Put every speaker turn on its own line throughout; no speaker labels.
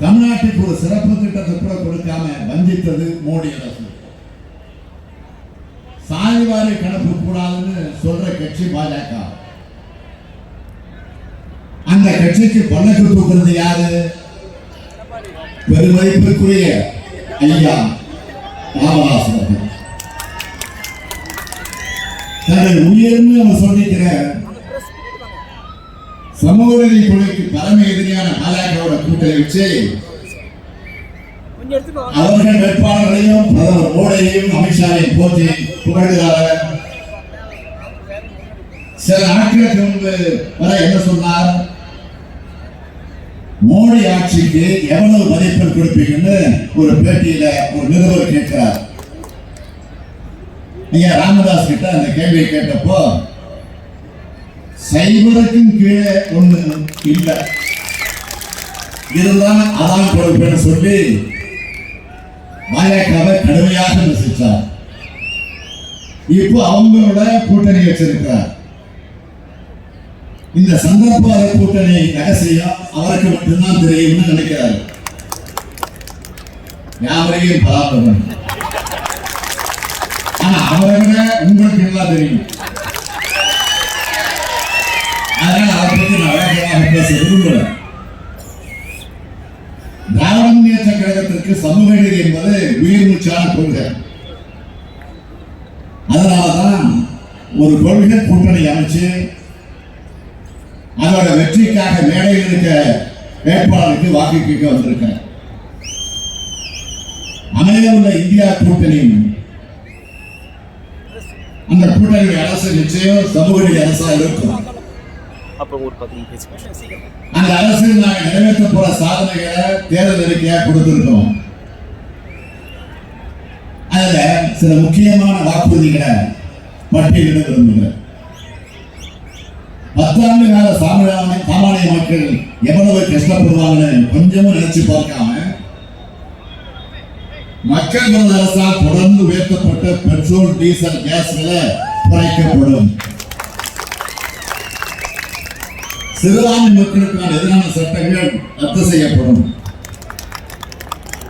தமிழ்நாட்டுக்கு ஒரு சிறப்பு திட்டத்தை கூட கொடுக்காம வஞ்சித்தது மோடி அரசு. சாதிவாரி கணக்கு கூடாதுன்னு சொல்ற கட்சி பாஜக. அந்த கட்சிக்கு பல்லக்கு தூக்குறது யாரு? பெருமதிப்பிற்குரிய ஐயா ராமதாஸ் அவர்கள். உயிர்னு அவர் சொல்லிக்கிற சமூக நீதி கொள்கைக்கு தலைமை எதிரியான பாஜகவோட கூட்டணி வச்சு அவர்கள் வேட்பாளர்களையும் பிரதமர் மோடியையும் அமித்ஷாவையும் போற்றி புகழ்கிறார். சில நாட்களுக்கு முன்பு வரை என்ன சொன்னார்? மோடி ஆட்சிக்கு எவ்வளவு மதிப்பெண் கொடுப்பீங்கன்னு ஒரு பேட்டியில ஒரு நிருபர் கேட்கிறார். ஐயா ராமதாஸ் கிட்ட அந்த கேள்வியை கேட்டப்போ சைபருக்கும் கீழே ஒண்ணு இல்லை. இதுதான் அதான் கொடுப்பேன்னு சொல்லி பாஜகவை கடுமையாக விமர்சித்தார். இப்போ அவங்களோட கூட்டணி வச்சிருக்கிறார். இந்த சந்தர்ப்பவாத கூட்டணி ரகசியம் அவருக்கு மட்டும்தான் தெரியும்னு நினைக்கிறார். யாவரையும் பராமரம் ஆனா அவரை விட உங்களுக்கு நல்லா தெரியும் அதனால அதை பத்தி நான் பேச திராவிட முன்னேற்ற கழகத்திற்கு சமூக நீதி என்பது உயிர் மூச்சான கொள்கை. அதனாலதான் ஒரு கொள்கை கூட்டணி அமைச்சு அதோட வெற்றிக்காக மேடையில் இருக்க வேட்பாளருக்கு வாக்கு கேட்க வந்திருக்கிறேன் அமைய உள்ள இந்தியா கூட்டணி அந்த கூட்டணி அரசு நிச்சயம் சமூக நீதி அரசா இருக்கும்.
அப்புறம் ஒரு பத்து நிமிஷம்
அந்த அரசு நாங்கள் நிறைவேற்ற போற சாதனைகளை தேர்தல் அறிக்கையா கொடுத்திருக்கோம் அதுல சில முக்கியமான வாக்குறுதிகளை பட்டியலிட விரும்புகிறேன். பத்தாண்டு கால சாமியான சாமானிய மக்கள் எவ்வளவு கஷ்டப்படுவாங்கன்னு கொஞ்சமும் நினைச்சு பார்க்காம மக்கள் விரோத அரசால் தொடர்ந்து உயர்த்தப்பட்ட பெட்ரோல் டீசல் கேஸ் விலை குறைக்கப்படும். சிறுபான்மை மக்களுக்கான எதிரான சட்டங்கள் ரத்து செய்யப்படும்.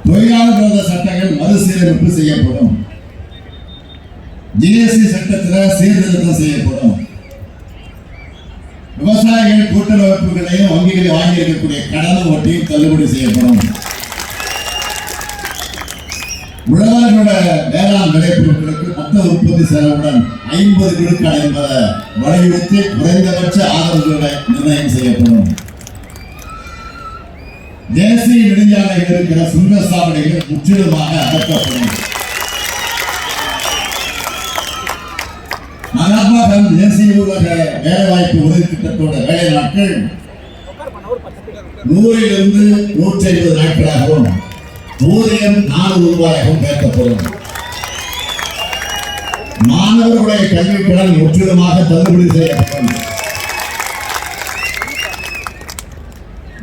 தொழிலாளர் விரோத சட்டங்கள் மறுசீரமைப்பு செய்யப்படும். ஜிஎஸ்டி சட்டத்தில் சீர்திருத்தம் செய்யப்படும். விவசாயிகள் கூட்டுறவுகளையும் வங்கிகளை வாங்கி இருக்கக்கூடிய கடன் வட்டியும் தள்ளுபடி செய்யப்படும். உழவர்களோட வேளாண் விளைபொருட்களுக்கு மொத்த உற்பத்தி செலவுடன் ஐம்பது விழுக்காடு என்பதை வலியுறுத்தி குறைந்தபட்ச ஆதரவுகளை நிர்ணயம் செய்யப்படும். தேசிய நெடுஞ்சாலையில் இருக்கிற சுங்கசாவடிகள் முற்றிலுமாக அகற்றப்படும். மகாத்மா தேசிய ஊரக வேலைவாய்ப்பு உதவி திட்டத்தோட வேலை நாட்கள். நூறிலிருந்து நூற்றி ஐம்பது நாட்களாகவும் ஊதியம் நாலு ரூபாயாகவும் உயர்த்தப்படும் மாணவர்களுடைய கல்வி கடன் முற்றிலுமாக தள்ளுபடி செய்யப்படும்.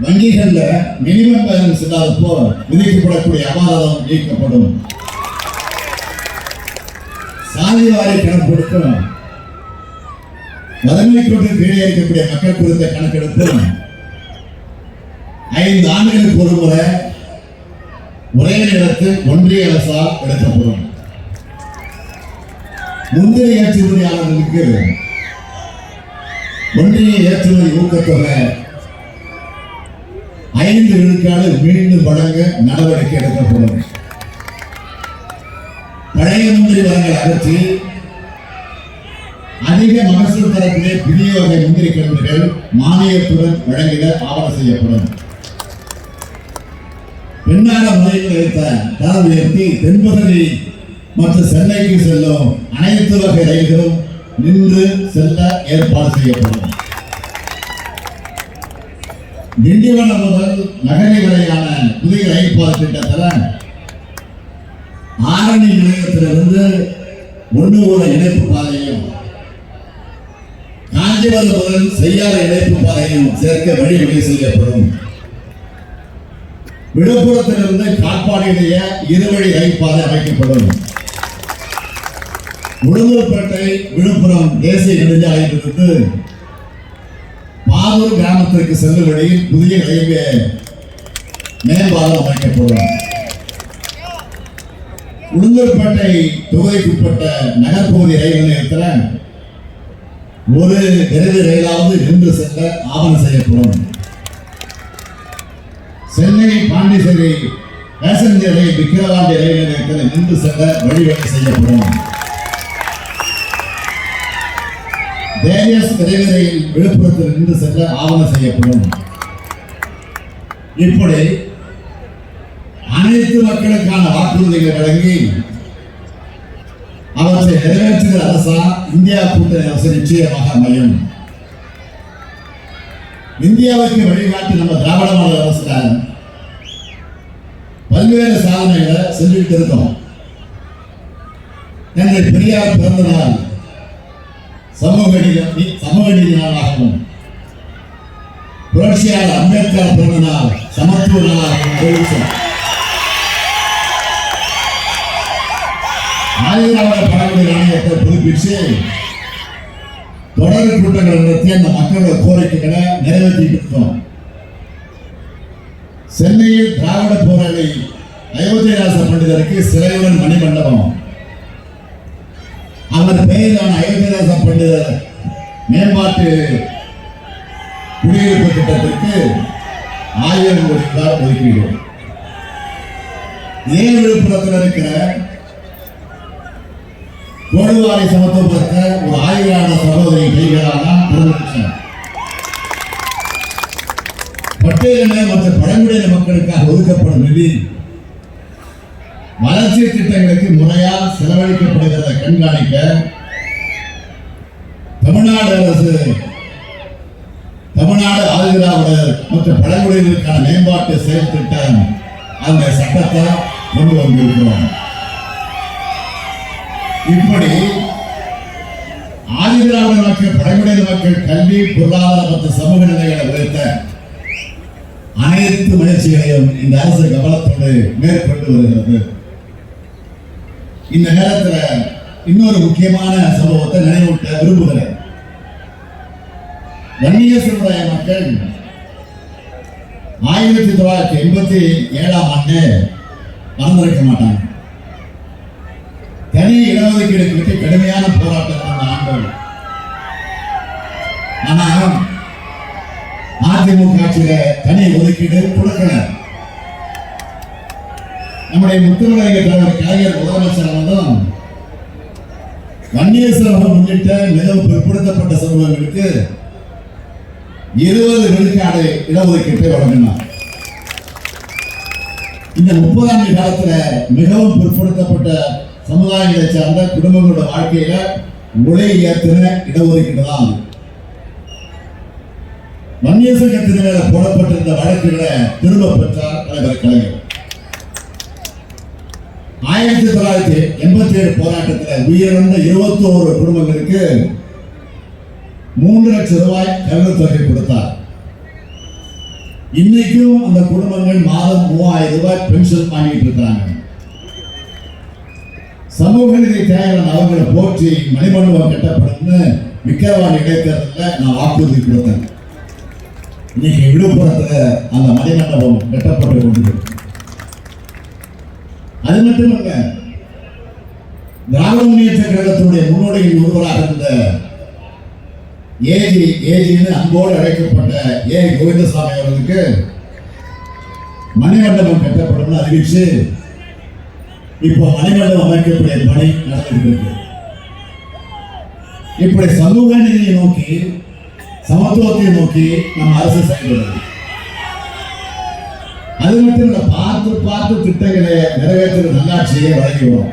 வங்கிகள்ல மினிமம் பேலன்ஸ் இல்லாதப்போ விதிக்கப்படக்கூடிய அபராதம் நீக்கப்படும். சாதி வாரி கணக்கெடுப்பும் வறுமை கோட்டு கீழே இருக்கக்கூடிய மக்கள் குறித்த கணக்கெடுப்பு. ஐந்து ஆண்டுகளுக்கு ஒரு முறை ஒரே நேரத்தில் ஒன்றிய அரசால் எடுக்கப்படும். முந்திரி ஏற்றுமதியாளர்களுக்கு ஒன்றிய ஏற்றுமதி ஊக்கத்தொகை ஐந்து விழுக்காடு மீண்டும் வழங்க நடவடிக்கை எடுக்கப்படும். பழைய முந்திரி வளங்களை அகற்றி அதிக மகசூல் தரப்பிலே புதிய வகை முந்திரி கன்றுகள் மானியத்துடன் வழங்கிட ஆவணம் செய்யப்படும். பெண்ணாக முறையில் வைத்த தரம் உயர்த்தி மற்றும் சென்னைக்கு செல்லும் அனைத்து வகை ரயில்களும் நின்று செல்ல ஏற்பாடு செய்யப்படும். திண்டிவனம் முதல் நகரி வரையான புதிய ரயில் பாதை திட்டத்தில் ஆரணி நிலையத்திலிருந்து ஒன்று ஒரு இணைப்பு பாதையும் காஞ்சிபுரம் முதல் செய்யாத இணைப்பு பாதையும் சேர்க்க வழி வகை செய்யப்படும். விழுப்புரத்திலிருந்து காட்பாடியிலேயே இருவழி ரயில் பாதை அமைக்கப்படும். உளுந்தூர்பேட்டை விழுப்புரம் தேசிய நெடுஞ்சாலையிலிருந்து பாதூர் கிராமத்திற்கு செல்லும் வழியில் புதிய ரயில்வே மேம்பாலம் அமைக்கப்படும். உளுந்தூர்பேட்டை தொகுதிக்குட்பட்ட நகர்பகுதி ரயில் நிலையத்தில் ஒரு விரைவு ரயிலாவது நின்று செல்ல ஆவணம் செய்யப்படும். சென்னை பாண்டிச்சேரி பேசஞ்சரை விக்கிரவாண்டி ரயில் நிலையத்தில் நின்று செல்ல வழிவகை செய்யப்படும். தேவியஸ் விரைவு ரயில் விழுப்புரத்தில் நின்று செல்ல ஆவணம் செய்யப்படும். இப்படி அனைத்து மக்களுக்கான வாக்குறுதிகளை வழங்கி அவற்றை நிறைவேற்றுகிற அரசா இந்தியா கூட்டணி அரசு நிச்சயமாக அமையும். இந்தியாவுக்கு வழிகாட்டி நம்ம திராவிட மாடல் அரசு பல்வேறு சாதனைகளை செஞ்சுக்கிட்டு இருக்கோம். தந்தை பெரியார் பிறந்த நாள் சமூக சமூக நீதி நாளாகவும் புரட்சியாளர் அம்பேத்கர் பிறந்த நாள் சமத்துவ நாளாகவும் அறிவித்தோம். பழங்குடி ஆணையத்தை புதுப்பிச்சு தொடர் கூட்டங்கள் நடத்தி அந்த மக்களோட கோரிக்கைகளை நிறைவேற்றிட்டு இருக்கோம் சென்னையில் திராவிட போராளி அயோத்தியாச பண்டிதருக்கு சிலையுடன் மணிமண்டபம். அவர் பெயரிலான அயோத்தியாச பண்டிதர் மேம்பாட்டு குடியிருப்பு திட்டத்திற்கு ஆயிரம் கோடி ரூபாய் ஒதுக்கிடுவோம் ஏன் விழுப்புரத்தில் இருக்கிற கோடுவாரை சமத்துவப்படுத்த ஒரு ஆய்வாளர் சகோதரி கைகளான பிரதமர் பட்டியலின மற்றும் மக்களுக்காக ஒதுக்கப்படும் நிதி வளர்ச்சி திட்டங்களுக்கு முறையாக செலவழிக்கப்படுகிறத கண்காணிக்க தமிழ்நாடு அரசு தமிழ்நாடு ஆதிதிராவிடர் மற்றும் பழங்குடியினருக்கான மேம்பாட்டு செயல் திட்டம் அந்த சட்டத்தை கொண்டு வந்திருக்கிறோம். இப்படி ஆதிதிராவிட மக்கள் பழங்குடியின மக்கள் கல்வி பொருளாதார மற்றும் சமூக நிலைகளை உயர்த்த அனைத்து முயற்சிகளையும் இந்த அரசு கவனத்தோடு மேற்கொண்டு வருகிறது. இந்த நேரத்துல இன்னொரு முக்கியமான சம்பவத்தை நினைவூட்ட விரும்புகிறேன். வன்னிய சமுதாய மக்கள் ஆயிரத்தி தொள்ளாயிரத்தி எண்பத்தி ஏழாம் ஆண்டு மறந்திருக்க மாட்டாங்க. தனி இடஒதுக்கீடு குறித்து கடுமையான போராட்டம் நடந்த ஆண்டுகள் ஆனா அதிமுக ஆட்சியில தனி ஒதுக்கீடு கொடுக்கல. நம்முடைய முத்துமலைங்க தலைவர் கலைஞர் முதலமைச்சர் அவர்களும் வன்னியேஸ்வரர்கள் உள்ளிட்ட மிகவும் பிற்படுத்தப்பட்ட சமூகங்களுக்கு இருபது விழுக்காடு இடஒதுக்கீட்டை வழங்கினார். இந்த முப்பது ஆண்டு காலத்துல மிகவும் பிற்படுத்தப்பட்ட சமுதாயங்களை சார்ந்த குடும்பங்களோட வாழ்க்கையில உலை ஏற்றின இடஒதுக்கீடு தான் வன்னிய சங்கத்தின் மேல போடப்பட்டிருந்த வழக்குகளை திரும்ப பெற்றார் தலைவர் கலைஞர். ஆயிரத்தி தொள்ளாயிரத்தி எண்பத்தி ஏழு போராட்டத்தில் உயிரிழந்த இருபத்தி ஒரு குடும்பங்களுக்கு மூன்று லட்சம் ரூபாய் கருணை தொகை கொடுத்தார். இன்னைக்கும் அந்த குடும்பங்கள் மாதம் மூவாயிரம் ரூபாய் பென்ஷன் வாங்கிட்டு இருக்காங்க சமூக நீதி தேவையான அவங்களை போற்றி மணிமண்டபம் கட்டப்படும்னு விக்கிரவாணி இடைத்தேர்தலில் நான் வாக்குறுதி கொடுத்தேன். இன்னைக்கு விழுப்புரத்தில் அந்த மணிமண்டபம் கட்டப்பட்டு கொண்டிருக்கு. அது மட்டுமல்ல திராவிட முன்னேற்ற கழகத்தினுடைய முன்னோடியில் ஒருவராக இருந்த ஏஜி ஏஜின்னு அன்போடு அழைக்கப்பட்ட ஏ. கோவிந்தசாமி அவர்களுக்கு மணிமண்டபம் கட்டப்படும் அறிவிச்சு இப்போ மணிமண்டபம் அமைக்கக்கூடிய பணி நடந்துகிட்டு இருக்கு. இப்படி சமூக நீதியை நோக்கி சமத்துவத்தை நோக்கி நம்ம அரசு செயல்படுது. அது மட்டும் இல்லை பார்த்து பார்த்து திட்டங்களை நிறைவேற்றுற நல்லாட்சியை வழங்குவோம்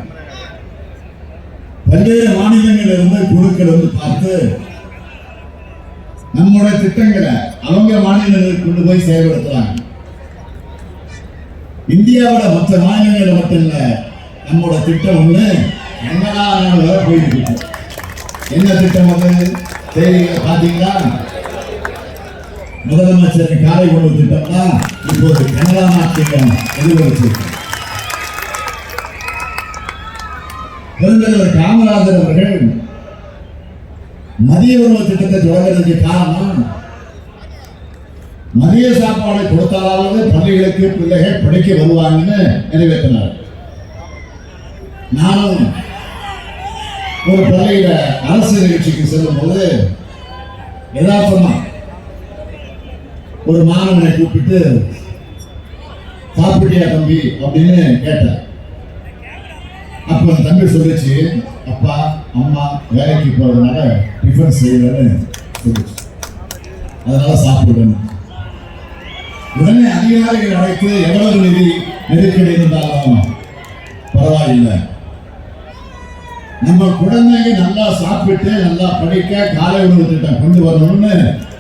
பல்வேறு மாநிலங்களில் இருந்து குழுக்கள் வந்து பார்த்து நம்முடைய திட்டங்களை அவங்க மாநிலங்களுக்கு கொண்டு போய் செயல்படுத்துறாங்க. இந்தியாவோட மற்ற மாநிலங்களில் மட்டும் இல்லை நம்மோட திட்டம் ஒண்ணு கனடா வரை போயிட்டு இருக்கு. என்ன திட்டம் அது? செய்திகளை பார்த்தீங்களா? முதலமைச்சரின் காலை உணவு திட்டம் தான் இப்போது கனடா நாட்டிடம் எதிர்வரிச்சிருக்கு பெருந்தலைவர் காமராஜர் அவர்கள் மதிய உணவு திட்டத்தை தொடங்குறதுக்கு காரணம் மதிய சாப்பாடு கொடுத்தாலாவது பள்ளிகளுக்கு பிள்ளைகள் படிக்க வருவாங்கன்னு நிறைவேற்றினார். நானும் ஒரு பள்ளியில அரசு நிகழ்ச்சிக்கு செல்லும் போது யதார்த்தமா ஒரு மாணவனை கூப்பிட்டு சாப்பிட்டியா தம்பி? அப்படின்னு கேட்டார். அப்ப அந்த தம்பி சொல்லிச்சு அப்பா அம்மா வேலைக்கு போறதுனால டிஃபன் செய்யலன்னு சொல்லிச்சு. அதனால சாப்பிடணும் உடனே அதிகாரிகள் அழைத்து எவ்வளவு நிதி நெருக்கடி இருந்தாலும் பரவாயில்லை. நம்ம குழந்தைங்க நல்லா சாப்பிட்டு நல்லா படிக்க காலை உணவு திட்டம் கொண்டு வரணும்னு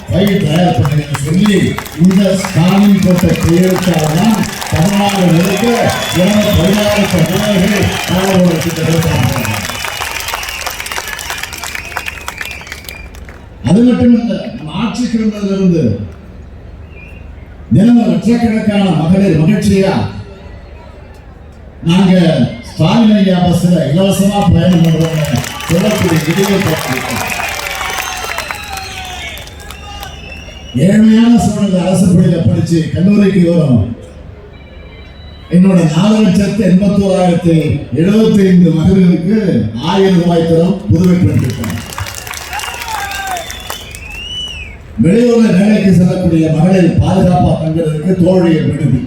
பயிர் தயார் பண்ணுங்கன்னு சொல்லி இந்த ஸ்டாலின் போட்ட பெயருக்காக தான் தமிழ்நாடு முழுக்க எனது பதினாறு தமிழர்கள் காலை உணவு அது மட்டும் இல்ல நம்ம ஆட்சிக்கு இருந்ததிலிருந்து தினமும் லட்சக்கணக்கான மகளிர் மகிழ்ச்சியா நாங்க ஸ்டாலின் ஐயா பஸ்ல இலவசமா பயணம் பண்றோம் சொல்லக்கூடிய இடையே பார்த்துருக்கோம். ஏழ்மையான சூழ்நிலை அரசு பள்ளியில படிச்சு கல்லூரிக்கு வரும். என்னோட நாலு லட்சத்து எண்பத்தி ஓராயிரத்தி எழுபத்தி ஐந்து மகளிருக்கு ஆயிரம் ரூபாய் தரும் புதுவை பெண் திட்டம் வெளியூர்ல வேலைக்கு செல்லக்கூடிய மகளிர் பாதுகாப்பா தங்குறதுக்கு தோழியர் விடுதி.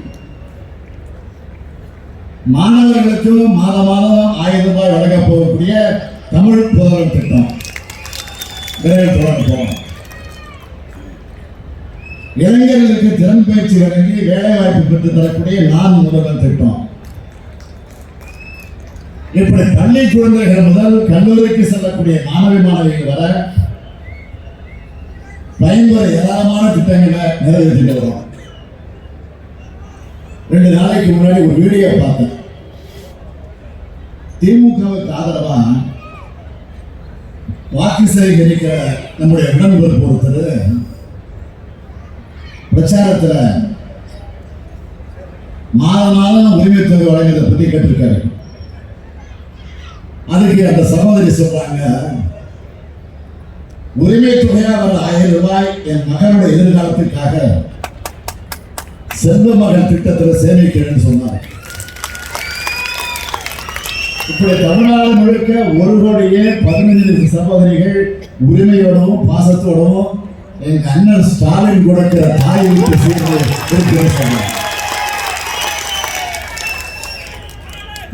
மாணவர்களுக்கும் மாதம் மாதம் ஆயிரம் ரூபாய் வழங்க போகக்கூடிய தமிழ் புதல்வர் திட்டம். விரைவில் தொடங்க போறோம். இளைஞர்களுக்கு திறன் பயிற்சி வழங்கி வேலை வாய்ப்பு பெற்று தரக்கூடிய நான் முதல்வர் திட்டம். இப்படி பள்ளி குழந்தைகள் முதல் கல்லூரிக்கு செல்லக்கூடிய மாணவி மாணவிகள் வர பயன்பெற ஏராளமான திட்டங்களை நிறைவேற்றிட்டு வருவோம் ரெண்டு நாளைக்கு முன்னாடி ஒரு வீடியோ பார்த்தேன். திமுகவுக்கு ஆதரவா வாக்கு சேகரிக்கிற நம்முடைய உடன்பிறப்பு ஒருத்தர் பிரச்சாரத்தில் மாதம் மாதம் உரிமை தொகை வழங்குறதை பற்றி கேட்டிருக்காரு. அதுக்கு அந்த சகோதரி சொல்றாங்க உரிமை தொகையா வர ஆயிரம் ரூபாய் என் மகனுடைய எதிர்காலத்துக்காக செல்வ மகன் திட்டத்தில் சேமிக்கிறேன்னு சொன்னார். இப்படி தமிழ்நாடு முழுக்க ஒரு கோடியே பதினஞ்சு சகோதரிகள் உரிமையோடவும் பாசத்தோடவும் எங்க அண்ணன் ஸ்டாலின் கொடுக்கிற தாய் வீட்டு சீர்களை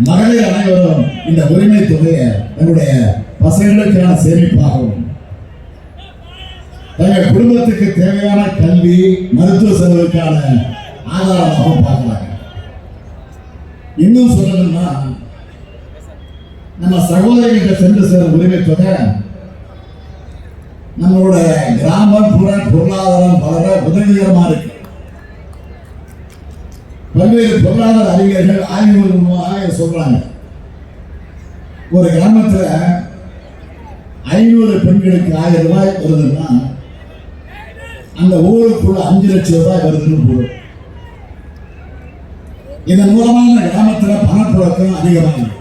மகளிர் அனைவரும் இந்த உரிமை தொகையை தன்னுடைய பசங்களுக்கான சேமிப்பாகவும் தங்கள் குடும்பத்துக்கு தேவையான கல்வி மருத்துவ செலவுக்கான ஆதாரமாகவும் பார்க்கிறாங்க இன்னும் சொல்லணும்னா நம்ம சகோதரிகிட்ட சென்று சேரும் உரிமை தொகை நம்மளோட கிராமம் புற பொருளாதாரம் வளர உதவிகரமா இருக்கு. பல்வேறு பொருளாதார அறிஞர்கள் ஆய்வுகள் மூலமாக சொல்றாங்க. ஒரு கிராமத்தில் ஐநூறு பெண்களுக்கு ஆயிரம் ரூபாய் வருதுன்னா அந்த ஊருக்குள்ள அஞ்சு லட்சம் ரூபாய் வருதுன்னு போடும் இதன் மூலமான அந்த கிராமத்துல பணப்புழக்கம் அதிகமாகும்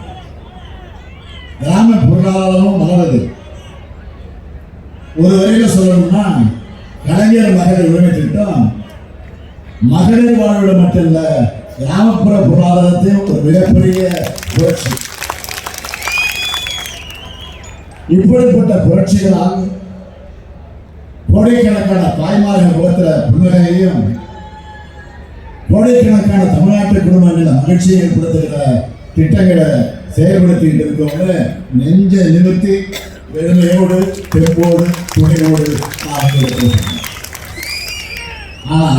கிராம பொருளாதாரமும் வளருது. ஒரு வரையில சொல்லணும்னா கலைஞர் மகளிர் உரிமை திட்டம் மகளிர் வாழ்வுல மட்டும் இல்ல கிராமப்புற பொருளாதாரத்தையும் ஒரு மிகப்பெரிய புரட்சி. இப்படிப்பட்ட புரட்சிகளால் கோடிக்கணக்கான தாய்மார்கள் முகத்துல புன்னகையையும் கோடிக்கணக்கான தமிழ்நாட்டு குடும்பங்களில் மகிழ்ச்சியை ஏற்படுத்துகிற திட்டங்களை செயல்படுத்திட்டு இருக்கவங்க நெஞ்ச நிமித்தி வெறுமையோடு தெம்போடு துணிவோடு ஆனா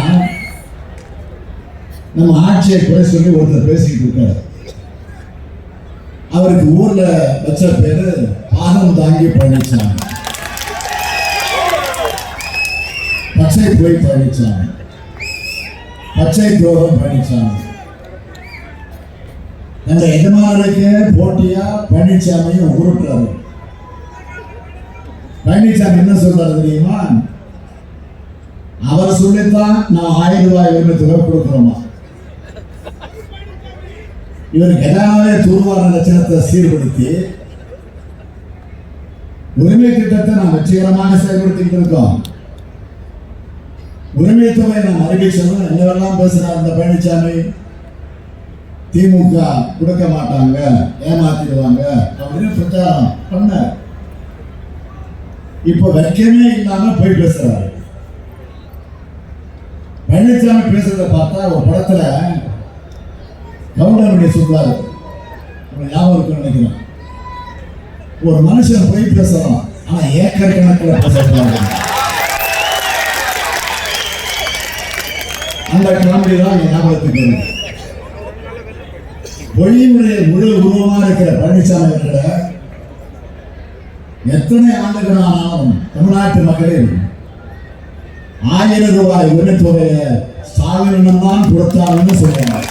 நம்ம ஆட்சியை குறை சொல்லி ஒருத்தர் பேசிக்கிட்டு இருக்காரு. அவருக்கு ஊர்ல வச்ச பேரு பாகம் தாங்கி பழனிசாமி பச்சை போய் பழனிச்சாமி. பச்சை துரோகம் பழனிசாமி அந்த எஜமானருக்கு போட்டியா பழனிசாமியும் உருட்டுறாரு பழனிசாமி என்ன சொல்றாரு தெரியுமா? அவர் சொல்லித்தான் நான் ஆயிரம் ரூபாய் உரிமை தொகை கொடுக்கிறோமா. இவர் கதாவே தூர்வார லட்சணத்தை சீர்படுத்தி உரிமை திட்டத்தை நாம் வெற்றிகரமாக செயல்படுத்திட்டு இருக்கோம். உரிமை தொகை நான் அறிவிச்சதும் என்னவெல்லாம் பேசுறார் இந்த பழனிசாமி? திமுக கொடுக்க மாட்டாங்க ஏமாத்திடுவாங்க அப்படின்னு பிரச்சாரம் பண்ணார். இப்போ வைக்கவே இல்லாம போய் பேசுறாரு. பழனிசாமி பேசுறத பார்த்தா ஒரு படத்துல கவுண்டமணி சொல்றாரு. ஞாபகம் இருக்குன்னு நினைக்கிறேன். ஒரு மனுஷன் போய் பேசலாம் ஆனா ஏக்கர் கணக்கில் பேசக்கூடாது அந்த காமெடி தான் என் ஞாபகத்துக்கு வருது. முழு உருவமா இருக்கிற பழனிசாமி அவர்கள எத்தனை ஆண்டுகள் ஆனாலும் தமிழ்நாட்டு மக்களில் ஆயிரம் ரூபாய் உரிமைத்தொகைய ஸ்டாலினிடம் தான் கொடுத்தாங்கன்னு சொல்றாங்க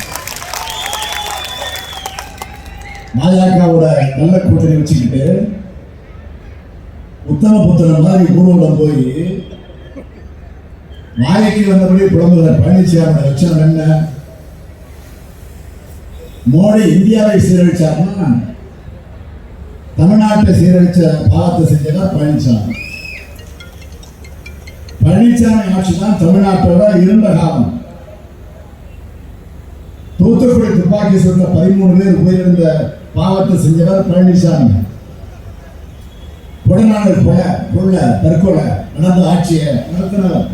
பாஜகவோட நல்ல கூட்டணி வச்சுக்கிட்டு உத்தம உத்தமபுத்திரன் மாதிரி ஊர்வலம் போய் வாய்க்கு வந்தபடி புலம்புகிற பழனிசாமி லட்சணம் என்ன? மோடி இந்தியாவை சீரழிச்சாருன்னா தமிழ்நாட்டை சீரழிச்ச பாவத்தை செஞ்சதா பழனிசாமி பழனிசாமி ஆட்சி தான் தமிழ்நாட்டோட இருந்த காலம். தூத்துக்குடி துப்பாக்கி சுட்ட பதிமூணு பேர் உயிரிழந்த பாவத்தை செஞ்சவர் பழனிசாமி கொடநாடு கொலை கொள்ள தற்கொலை நடந்த ஆட்சியை நடத்தினவர்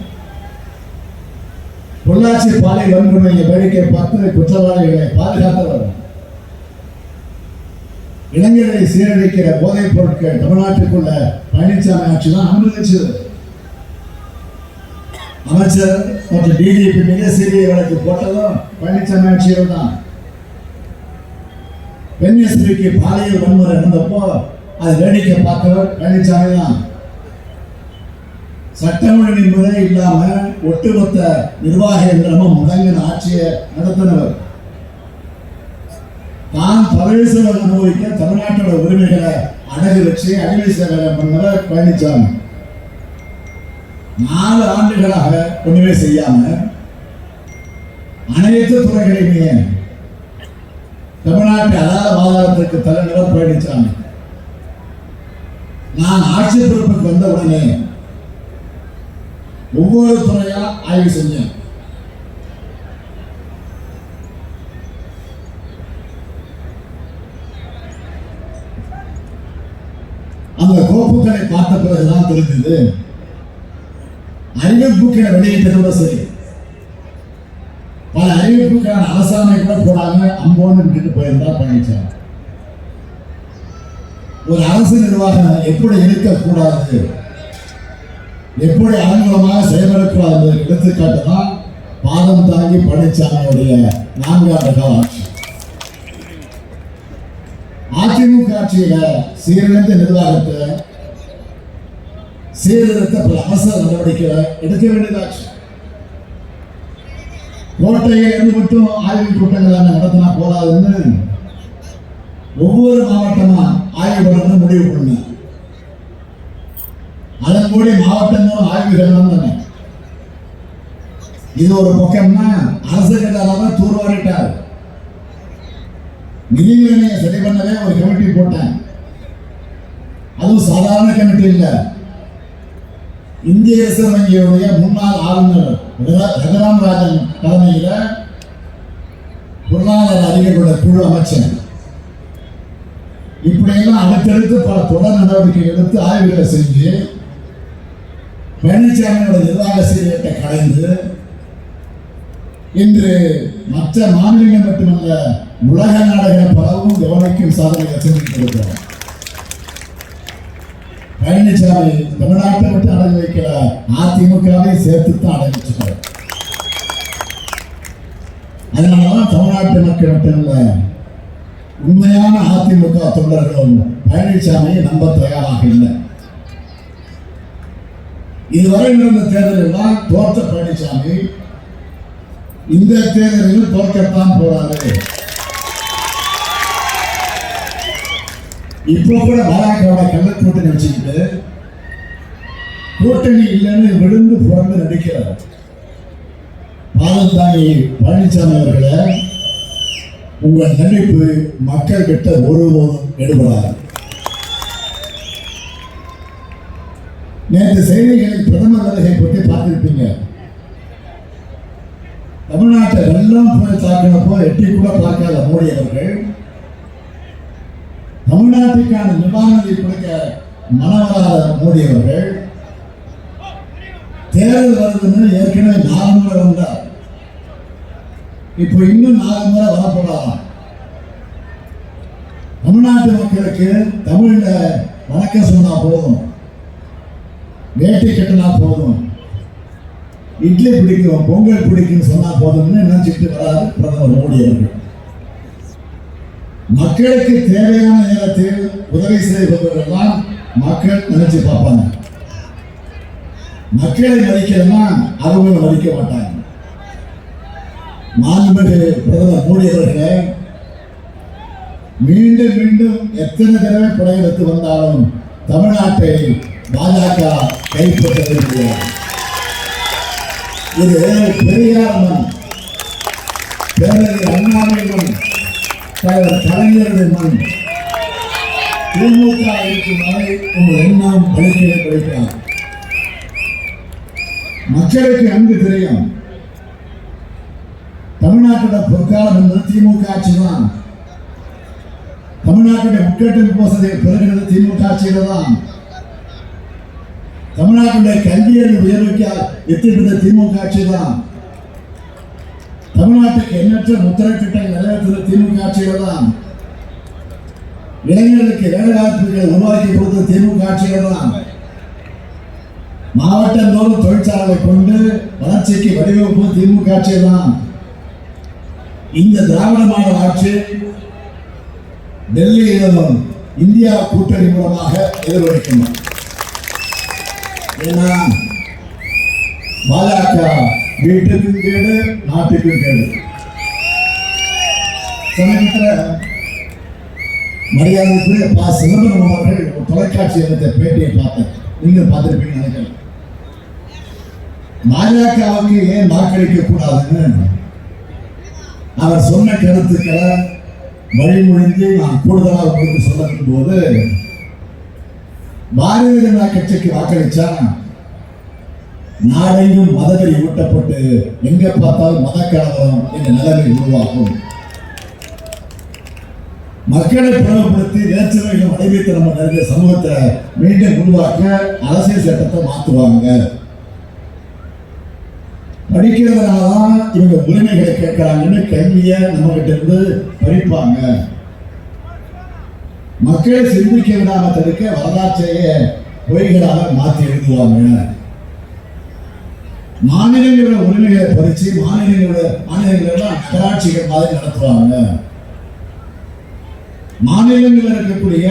பொள்ளாச்சி பாலை வன்கொடுமையை வேடிக்கை பார்த்து குற்றவாளிகளை பாதுகாத்தவர். இளைஞர்களை சீரழிக்கிற போதைப் பொருட்கள் தமிழ்நாட்டுக்குள்ள பழனிசாமி ஆட்சி தான் அனுமதிச்சது. அமைச்சர் மற்றும் டிஜிபி மிக சிறிய வழக்கு போட்டதும் பழனிசாமி ஆட்சியில் தான். பெண் எஸ்பிக்கு பாலியல் வன்முறை நடந்தப்போ அது வேடிக்கை பார்த்தவர் பழனிசாமி தான். சட்டம் ஒழுங்கு முறை இல்லாம ஒட்டுமொத்த நிர்வாக இயந்திரமும் முடங்கின ஆட்சியை நடத்தினவர். நான் பரவேஸ்வரர் அனுபவிக்க தமிழ்நாட்டோட உரிமைகளை அடகு வச்சு அடிமை சேவை பண்ணவர் பழனிசாமி நாலு ஆண்டுகளாக ஒண்ணுமே செய்யாம அனைத்து துறைகளையுமே தமிழ்நாட்டு அதார வாதாரத்திற்கு தலைநகர் பழனிசாமி நான் ஆட்சி பொறுப்புக்கு வந்த உடனே ஒவ்வொரு துறையா ஆய்வு செஞ்சேன். அந்த பார்த்த பிறகுதான் தெரிஞ்சது வெளியிட்டது கூட சரி. பல அறிவிப்புக்கான அரசாணை கூட போடாம அம்போன்னு விட்டுட்டு போயிருந்தா பழனிசாமி ஒரு அரசு நிர்வாகம் எப்படி இருக்கக்கூடாது? எப்படி அலங்கோலமாக செயல்படக்கூடாது? என்பதற்கு எடுத்துக்காட்டு தான் பாதம் தாங்கி பழனிசாமியுடைய நான்காண்டு கால ஆட்சி. அதிமுக ஆட்சியில சீரழிந்த நிர்வாகத்தை சீர்திருத்த பல அவசர நடவடிக்கைகளை எடுக்க வேண்டியதாச்சு. கோட்டையை இருந்து மட்டும் ஆய்வு கூட்டங்கள் நடத்தினா போதாதுன்னு ஒவ்வொரு மாவட்டமா ஆய்வு பண்ண முடிவு பண்ண. அதன் மூடி மாவட்டங்களும் ஆய்வுகள் நடந்தன. இது ஒரு பக்கம்னா அரசு கட்டாளமா தூர்வாரிட்டார். நிதி சரி பண்ணவே ஒரு கமிட்டி போட்டேன். அதுவும் சாதாரண கமிட்டி இல்லை. இந்திய ரிசர்வ் வங்கியுடைய முன்னாள் ஆளுநர் ரகுராம் ராஜன் தலைமையில் பொருளாதார அறிஞர்களோட குழு அமைச்சர். இப்படியெல்லாம் அடுத்தடுத்து பல தொடர் நடவடிக்கை எடுத்து ஆய்வுகளை செஞ்சு பழனிசாமியோட நிர்வாக சீரியத்தை கலைந்து இன்று மற்ற மாநிலங்கள் மட்டுமல்ல உலக நாடுகள் பலவும் கவனிக்கும் சாதனை செஞ்சுட்டு இருக்கிறோம் பழனிசாமி தமிழ்நாட்டை மட்டும் அடங்கி வைக்கல அதிமுகவை சேர்த்து தான் அடங்கி வச்சுட்டார் அதனாலதான் தமிழ்நாட்டு மக்கள் மட்டுமல்ல உண்மையான அதிமுக தொண்டர்களும் பழனிசாமியை நம்ப தயாராக இல்லை. இதுவரை நடந்த தேர்தலில் தான் தோற்ற பழனிசாமி இந்த தேர்தலில் தோற்கத்தான் போறாரு. இப்போ கூட பாலாக்காவோட கள்ள கூட்டணி வச்சுக்கிட்டு கூட்டணி இல்லைன்னு விழுந்து புறந்து நடிக்கிறார். பாலந்தாங்கி பழனிசாமி அவர்களை உங்கள் நடிப்பு மக்கள் கிட்ட ஒருபோதும் எடுபடாது. நேற்று செய்திகளில் பிரதமர் வருகை பற்றி பார்த்துருப்பீங்க. தமிழ்நாட்டை வெள்ளம் போய் தாக்கினப்போ எட்டி கூட பார்க்காத மோடி அவர்கள் தமிழ்நாட்டுக்கான நிவாரணத்தை கொடுக்க மனவராத மோடி அவர்கள் தேர்தல் வருதுன்னு ஏற்கனவே நாலு முறை வந்தார். இப்போ இன்னும் நாலு முறை வரப்படலாம் தமிழ்நாட்டு மக்களுக்கு தமிழ்ல வணக்கம் சொன்னா போதும். வேட்டி கட்டினா போதும். இட்லி பிடிக்கும் பொங்கல் பிடிக்கும்னு சொன்னா போதும்னு நினைச்சிட்டு வராது பிரதமர் மோடி அவர்கள். மக்களுக்கு தேவையான நேரத்தில் உதவி செய்வதெல்லாம் மக்கள் நினைச்சு பார்ப்பாங்க. மக்களை மதிக்கலன்னா அவங்க மதிக்க மாட்டாங்க. மாண்பு பிரதமர் மோடி அவர்களே மீண்டும் மீண்டும் எத்தனை தடவை படையெடுத்து வந்தாலும் தமிழ்நாட்டை பாஜக கைப்பற்றது கிடையாது. இது பெரியார் மண் பேரறிஞர் அண்ணாவின் மண் தலைவர் கலைஞரின் மண் திமுக இருக்கும் வரை உங்கள் எண்ணம் பலிக்கவே பலிக்கிறார் மக்களுக்கு அன்பு தெரியும். தமிழ்நாட்டோட பொற்காலம் என்பது திமுக ஆட்சி தான் தமிழ்நாட்டுடைய உட்கட்டமைப்பு வசதியை பெறுகிறது திமுக ஆட்சியில தான் தமிழ்நாட்டுடைய கல்வியறிவு உயர்வுக்கு எத்திப்பட்ட திமுக ஆட்சி தான் தமிழ்நாட்டுக்கு எண்ணற்ற முத்திரை திட்டங்கள் நிறைவேற்றுவது திமுக ஆட்சியில தான் இளைஞர்களுக்கு வேலைவாய்ப்புகளை உருவாக்கி கொடுத்த திமுக ஆட்சியில தான் மாவட்டந்தோறும் தொழிற்சாலை கொண்டு வளர்ச்சிக்கு வடிவமைப்பு திமுக ஆட்சியில தான் இந்த திராவிட ஆட்சி டெல்லியிலும் இந்தியா கூட்டணி மூலமாக எதிர்வலிக்கணும் ஏன்னா பாஜக வீட்டுக்கும் கேடு நாட்டுக்கும் கேடு சமீபத்தில் மரியாதைக்குரிய பா சிதம்பரம் அவர்கள் தொலைக்காட்சி எடுத்த பேட்டியை பார்த்தேன். நீங்கள் பார்த்துருப்பீங்க நினைக்கிறேன். பாஜகவுக்கு ஏன் வாக்களிக்க கூடாதுன்னு அவர் சொன்ன கருத்துக்களை வழிமொழிந்து நான் கூடுதலாக உங்களுக்கு சொல்லும் போது பாரதிய ஜனதா கட்சிக்கு வாக்களிச்சா நாடெங்கும் மதவெறி ஊட்டப்பட்டு எங்க பார்த்தாலும் மத கலவரம் என்ற நிலைமை உருவாகும். மக்களை பிளவுபடுத்தி வேற்றுமைகள் வடிவைத்து நம்ம நிறைய சமூகத்தை மீண்டும் உருவாக்க அரசியல் சட்டத்தை மாற்றுவாங்க. படிக்கிறதுனாலதான் இவங்க உரிமைகளை கேட்கிறாங்கன்னு கல்வியை நம்ம கிட்ட இருந்து படிப்பாங்க மக்களை சிந்திக்க விடாம தடுக்க வரலாற்றையே பொய்களாக மாற்றி எழுதுவாங்க. மாநிலங்களோட உரிமைகளை பறிச்சு மாநிலங்களோட மாநிலங்களெல்லாம் நகராட்சிகள் மாதிரி நடத்துவாங்க. மாநிலங்களில் இருக்கக்கூடிய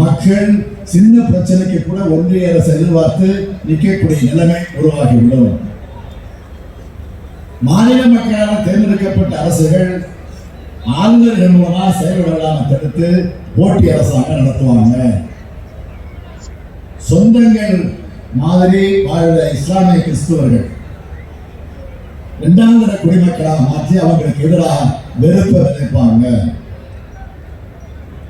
மக்கள் சின்ன பிரச்சனைக்கு கூட ஒன்றிய அரசு எதிர்பார்த்து நிற்கக்கூடிய நிலைமை உருவாகிவிடும் மாநில மக்களால் தேர்ந்தெடுக்கப்பட்ட அரசுகள் ஆளுநர் மூலமா செயல்படலாம தடுத்து போட்டி அரசாங்கம் நடத்துவாங்க. சொந்தங்கள் மாதிரி வாழ்ந்த இஸ்லாமிய கிறிஸ்துவர்கள் இரண்டாம் தர குடிமக்களாக மாற்றி அவங்களுக்கு எதிராக வெறுப்பை விதைப்பாங்க.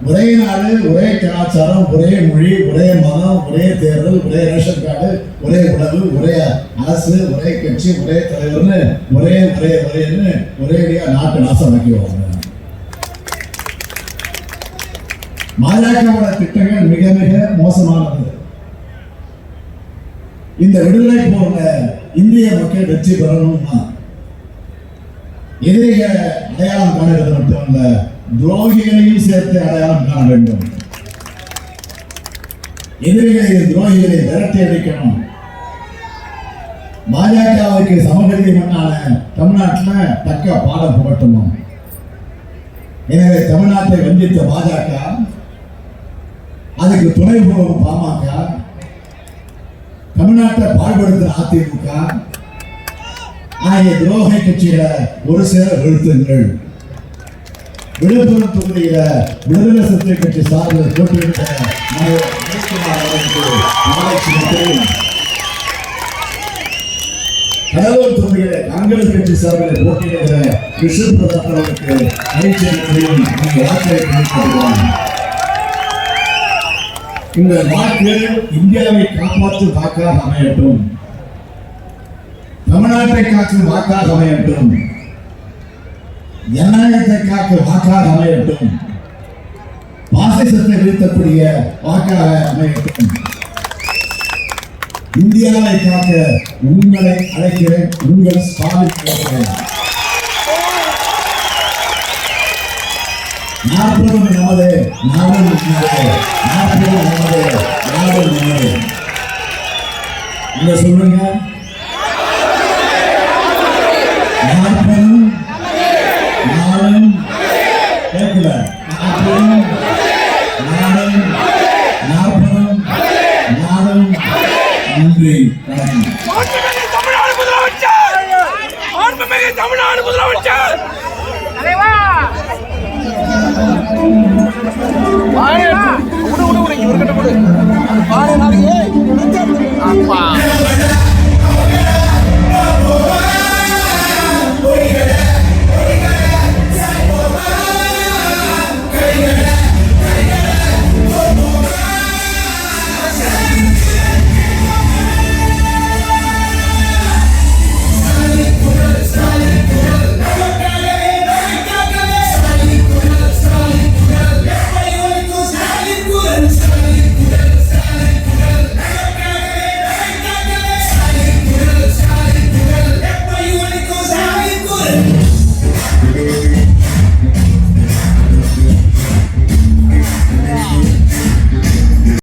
ஒரே நாடு ஒரே கலாச்சாரம் ஒரே மொழி ஒரே மதம் ஒரே தேர்தல் ஒரே ரேஷன் கார்டு ஒரே உணவு ஒரே அரசு ஒரே கட்சி ஒரே தலைவர்னு ஒரே ஒரே ஒரேன்னு ஒரேடியா நாட்டு நாசம் வைக்குவாங்க பாஜகவோட திட்டங்கள் மிக மிக மோசமானது. இந்த விடுதலை போர்ல இந்திய மக்கள் வெற்றி பெறணும்னா எதிரிகளை அடையாளம் காணுகிறது மட்டுமல்ல துரோகிகளையும் சேர்த்து அடையாளம் காண வேண்டும். எதிரிகளை துரோகிகளை விரட்டி அடிக்கணும். பாஜகவுக்கு சமகதி மண்ணான தமிழ்நாட்டில் தக்க பாடம் புகட்டணும். எனவே தமிழ்நாட்டை வஞ்சித்த பாஜக அதுக்கு துணை போகும் பாமக தமிழ்நாட்டை பாடுபடுத்துகிற அதிமுக ஆகிய துரோக கட்சிகளை ஒரு சேர வீழ்த்துங்கள் விழுப்புரம் தொகுதியில விடுதலை சிறுத்தை கட்சி சார்பில் போட்டியிட்ட கடலூர் தொகுதியில காங்கிரஸ் கட்சி சார்பில் போட்டியிடுகிற விஷ்ணு பிரதாப் அவருக்கு அமைச்சர் அளிப்பதையும் வாக்களித்து இந்த வாக்கு இந்தியாவை காப்பாற்றும் வாக்காக அமையட்டும். தமிழ்நாட்டை காக்கும் வாக்காக அமையட்டும். ஜனநாயகத்தை காக்கும் வாக்காக அமையட்டும். பாசிசத்தை வீழ்த்தக்கூடிய வாக்காக அமையட்டும். இந்தியாவை காக்க உங்களை அழைக்கிறேன். உங்கள் ஸ்டாலின் அழைக்கிறேன் நாற்பதும் நமது நாடும் நமது நாற்பதும் நமது நாடும் நமது. இங்க சொல்லுங்க